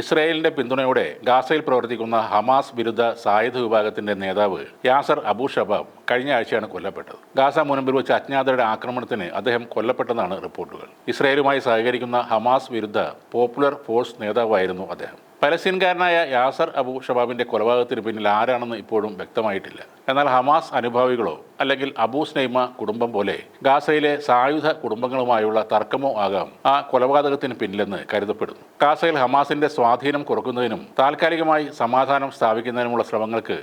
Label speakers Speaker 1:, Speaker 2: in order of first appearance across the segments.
Speaker 1: ഇസ്രയേലിന്റെ പിന്തുണയോടെ ഗാസയിൽ പ്രവർത്തിക്കുന്ന ഹമാസ് വിരുദ്ധ സായുധ വിഭാഗത്തിന്റെ നേതാവ് യാസർ അബു ഷബാബ് കഴിഞ്ഞ ആഴ്ചയാണ് കൊല്ലപ്പെട്ടത്. ഗാസ മുനമ്പിൽ വെച്ച് അജ്ഞാതരുടെ ആക്രമണത്തിന് അദ്ദേഹം കൊല്ലപ്പെട്ടെന്നാണ് റിപ്പോർട്ടുകൾ. ഇസ്രയേലുമായി സഹകരിക്കുന്ന ഹമാസ് വിരുദ്ധ പോപ്പുലർ ഫോഴ്സ് നേതാവായിരുന്നു അദ്ദേഹം. പലസ്തീൻകാരനായ യാസർ അബു ഷബാബിന്റെ കൊലപാതകത്തിന് പിന്നിൽ ആരാണെന്ന് ഇപ്പോഴും വ്യക്തമായിട്ടില്ല. എന്നാൽ ഹമാസ് അനുഭാവികളോ അല്ലെങ്കിൽ അബൂ സ്നൈമ കുടുംബം പോലെ ഗാസയിലെ സായുധ കുടുംബങ്ങളുമായുള്ള തർക്കമോ ആകാം ആ കൊലപാതകത്തിന് പിന്നിലെന്ന് കരുതപ്പെടുന്നു. ഗാസയിൽ ഹമാസിന്റെ സ്വാധീനം കുറക്കുന്നതിനും താൽക്കാലികമായി സമാധാനം സ്ഥാപിക്കുന്നതിനുമുള്ള ശ്രമങ്ങൾക്ക്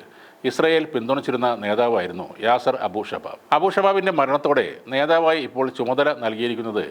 Speaker 1: ഇസ്രയേൽ പിന്തുണച്ചിരുന്ന നേതാവായിരുന്നു യാസർ അബു ഷബാബ്. അബു ഷബാബിന്റെ മരണത്തോടെ നേതാവായി ഇപ്പോൾ ചുമതല നൽകിയിരിക്കുന്നത്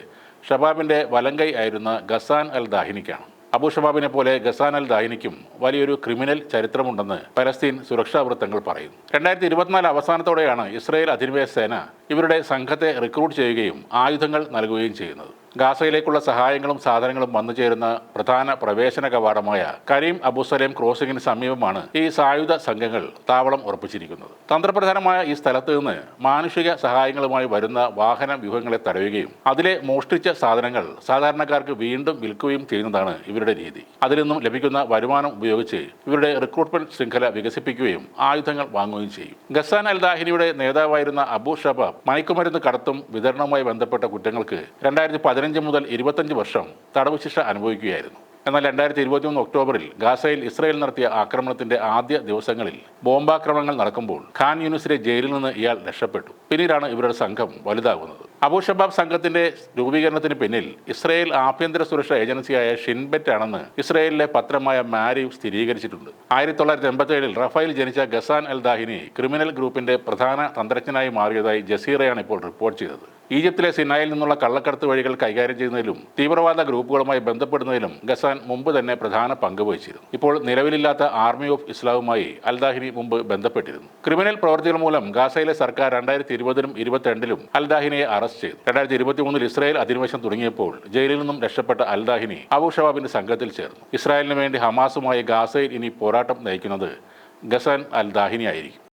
Speaker 1: ഷബാബിന്റെ വലങ്കൈ ആയിരുന്ന ഗസാൻ അൽ ദാഹിനിക്കാണ്. അബു ഷബാബിനെ പോലെ ഗസാൻ അൽ ദാഹിനിക്കും വലിയൊരു ക്രിമിനൽ ചരിത്രമുണ്ടെന്ന് പലസ്തീൻ സുരക്ഷാ വൃത്തങ്ങൾ പറയുന്നു. രണ്ടായിരത്തി ഇരുപത്തിനാല് അവസാനത്തോടെയാണ് ഇസ്രയേൽ അധിനിവേശ സേന ഇവരുടെ സംഘത്തെ റിക്രൂട്ട് ചെയ്യുകയും ആയുധങ്ങൾ നൽകുകയും ചെയ്യുന്നത്. ഗാസയിലേക്കുള്ള സഹായങ്ങളും സാധനങ്ങളും വന്നു ചേരുന്ന പ്രധാന പ്രവേശന കവാടമായ കരീം അബുസലേം ക്രോസിംഗിന് സമീപമാണ് ഈ സായുധ സംഘങ്ങൾ താവളം ഉറപ്പിച്ചിരിക്കുന്നത്. തന്ത്രപ്രധാനമായ ഈ സ്ഥലത്ത് നിന്ന് മാനുഷിക സഹായങ്ങളുമായി വരുന്ന വാഹന വ്യൂഹങ്ങളെ തടയുകയും അതിലെ മോഷ്ടിച്ച സാധനങ്ങൾ സാധാരണക്കാർക്ക് വീണ്ടും വിൽക്കുകയും ചെയ്യുന്നതാണ് ഇവരുടെ രീതി. അതിൽ നിന്നും ലഭിക്കുന്ന വരുമാനം ഉപയോഗിച്ച് ഇവരുടെ റിക്രൂട്ട്മെന്റ് ശൃംഖല വികസിപ്പിക്കുകയും ആയുധങ്ങൾ വാങ്ങുകയും ചെയ്യും. ഗസാൻ അൽ ദാഹിനിയുടെ നേതാവായിരുന്ന അബു ഷബാബ് മയക്കുമരുന്ന് കടത്തും വിതരണവുമായി ബന്ധപ്പെട്ട കുറ്റങ്ങൾക്ക് രണ്ടായിരത്തി പതിനഞ്ച് മുതൽ ഇരുപത്തഞ്ച് വർഷം തടവ് ശിക്ഷ അനുഭവിക്കുകയായിരുന്നു. എന്നാൽ രണ്ടായിരത്തി ഇരുപത്തിയൊന്ന് ഒക്ടോബറിൽ ഗാസയിൽ ഇസ്രയേൽ നടത്തിയ ആക്രമണത്തിന്റെ ആദ്യ ദിവസങ്ങളിൽ ബോംബാക്രമണങ്ങൾ നടക്കുമ്പോൾ ഖാൻ യൂണിസിലെ ജയിലിൽ നിന്ന് ഇയാൾ രക്ഷപ്പെട്ടു. പിന്നീടാണ് ഇവരുടെ സംഘം വലുതാകുന്നത്. അബൂഷബാബ് സംഘത്തിന്റെ രൂപീകരണത്തിന് പിന്നിൽ ഇസ്രയേൽ ആഭ്യന്തര സുരക്ഷാ ഏജൻസിയായ ഷിൻബെറ്റ് ആണെന്ന് ഇസ്രയേലിലെ പത്രമായ മാരിവ് സ്ഥിരീകരിച്ചിട്ടുണ്ട്. ആയിരത്തി തൊള്ളായിരത്തി എൺപത്തി റഫേൽ ജനിച്ച ഗസാൻ അൽ ദാഹിനി ക്രിമിനൽ ഗ്രൂപ്പിന്റെ പ്രധാന തന്ത്രജ്ഞനായി മാറിയതായി ജസീറയാണ് ഇപ്പോൾ റിപ്പോർട്ട് ചെയ്തത്. ഈജിപ്തിലെ സിനായിൽ നിന്നുള്ള കള്ളക്കടത്ത് വഴികൾ കൈകാര്യം ചെയ്യുന്നതിലും തീവ്രവാദ ഗ്രൂപ്പുകളുമായി ബന്ധപ്പെടുന്നതിലും ഗസാൻ മുമ്പ് തന്നെ പ്രധാന പങ്ക് വഹിച്ചിരുന്നു. ഇപ്പോൾ നിലവിലില്ലാത്ത ആർമി ഓഫ് ഇസ്ലാമുമായി അൽദാഹിനി മുമ്പ് ബന്ധപ്പെട്ടിരുന്നു. ക്രിമിനൽ പ്രവർത്തികൾ മൂലം ഗാസയിലെ സർക്കാർ രണ്ടായിരത്തി ഇരുപതിലും ഇരുപത്തിരണ്ടിലും അൽദാഹിനിയെ അറസ്റ്റ് ചെയ്തു. രണ്ടായിരത്തി ഇരുപത്തി മൂന്നിൽ ഇസ്രായേൽ അധിനിവേശം തുടങ്ങിയപ്പോൾ ജയിലിൽ നിന്നും രക്ഷപ്പെട്ട അൽദാഹിനി അബു ഷവാബിന്റെ സംഘത്തിൽ ചേർന്നു. ഇസ്രായേലിന് വേണ്ടി ഹമാസുമായി ഗാസയിൽ ഇനി പോരാട്ടം നയിക്കുന്നത് ഗസാൻ അൽദാഹിനിയായിരിക്കും ആയിരിക്കും